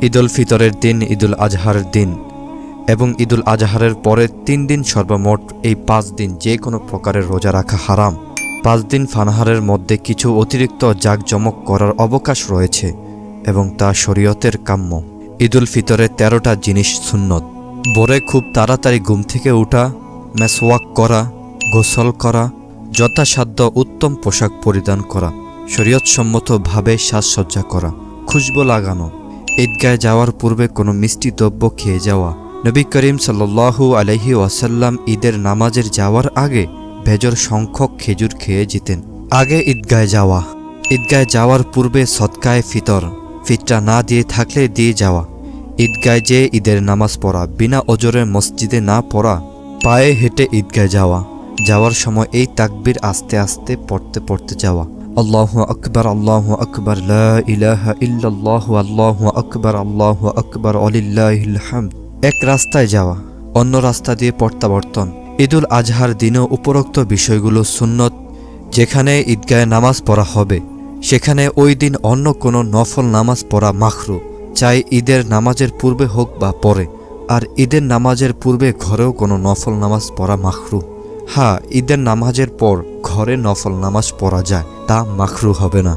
ঈদুল ফিতরের দিন, ঈদুল আজহারের দিন এবং ঈদুল আজহারের পরের তিন দিন সর্বমোট এই পাঁচ দিন যে কোনো প্রকারের রোজা রাখা হারাম। পাঁচ দিন ফানাহারের মধ্যে কিছু অতিরিক্ত জাঁকজমক করার অবকাশ রয়েছে এবং তা শরীয়তের কাম্য। ঈদুল ফিতরে তেরোটা জিনিস সুন্নত। ভোরে খুব তাড়াতাড়ি ঘুম থেকে ওঠা মেসওয়াক করা, গোসল করা, যথাসাধ্য উত্তম পোশাক পরিধান করা, শরীয়তসম্মতভাবে সাজসজ্জা করা, খুশবু লাগানো ঈদগায় যাওয়ার পূর্বে কোনো মিষ্টি দ্রব্য খেয়ে যাওয়া। নবী করিম সাল্লু আলহি ওয়াসাল্লাম ঈদের নামাজের যাওয়ার আগে ভেজর সংখ্যক খেজুর খেয়ে যেতেন। আগে ঈদগায় যাওয়া। ঈদগায় যাওয়ার পূর্বে সৎকায় ফিতর। ফিতরা না দিয়ে থাকলে দিয়ে যাওয়া। ঈদগায় যেয়ে ঈদের নামাজ পড়া, বিনা ওজরের মসজিদে না পড়া, পায়ে হেঁটে ঈদগায় যাওয়া। যাওয়ার সময় এই তাকবির আস্তে আস্তে পড়তে পড়তে যাওয়া। আল্লাহ আকবর আল্লাহ আকবর ইলাহা আল্লাহ আকবর আল্লাহ আকবর অলিল্লাহিল হামদ এক রাস্তায় যাওয়া, অন্য রাস্তা দিয়ে প্রত্যাবর্তন। ঈদুল আজহার দিনেও উপরোক্ত বিষয়গুলো সুন্নত, যেখানে ঈদগাহে নামাজ পড়া হবে। সেখানে ওই দিন অন্য কোনো নফল নামাজ পড়া মাখরু। চাই ঈদের নামাজের পূর্বে হোক বা পরে। আর ঈদের নামাজের পূর্বে ঘরেও কোনো নফল নামাজ পড়া মাখরু। হ্যাঁ ঈদের নামাজের পর ঘরে নফল নামাজ পড়া যায়। তা মাখরু হবে না।